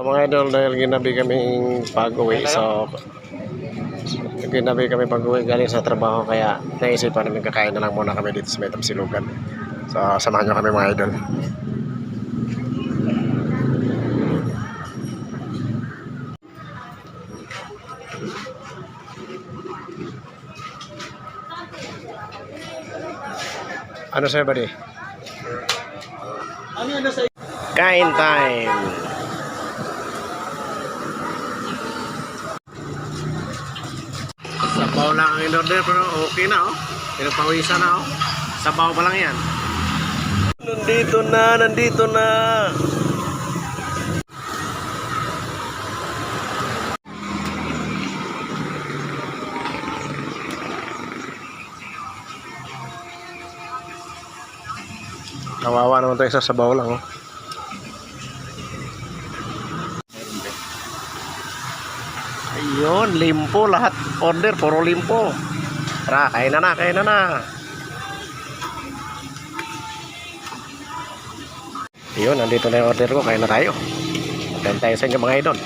Mga idol, dahil ginabi kaming pag-uwi, so ginabi kami pag-uwi galing sa trabaho, kaya naisipan namin kakain na lang muna kami dito sa may Tapsilugan. So, samahan nyo kami mga idol. Ano sa'yo, buddy? Ano Kain time! Sabaw lang ang in-order pero okay na oh. Pinagpawisan na oh. Sabaw pa lang yan. Nandito na, nandito na. Kawawa naman tayo sa sabaw lang oh. Ayun, limpo lahat. Order, puro limpo. Tara, kain na na, kain na na. Ayun, nandito na yung order ko. Kain na tayo. Kain tayo sa inyo mga idol.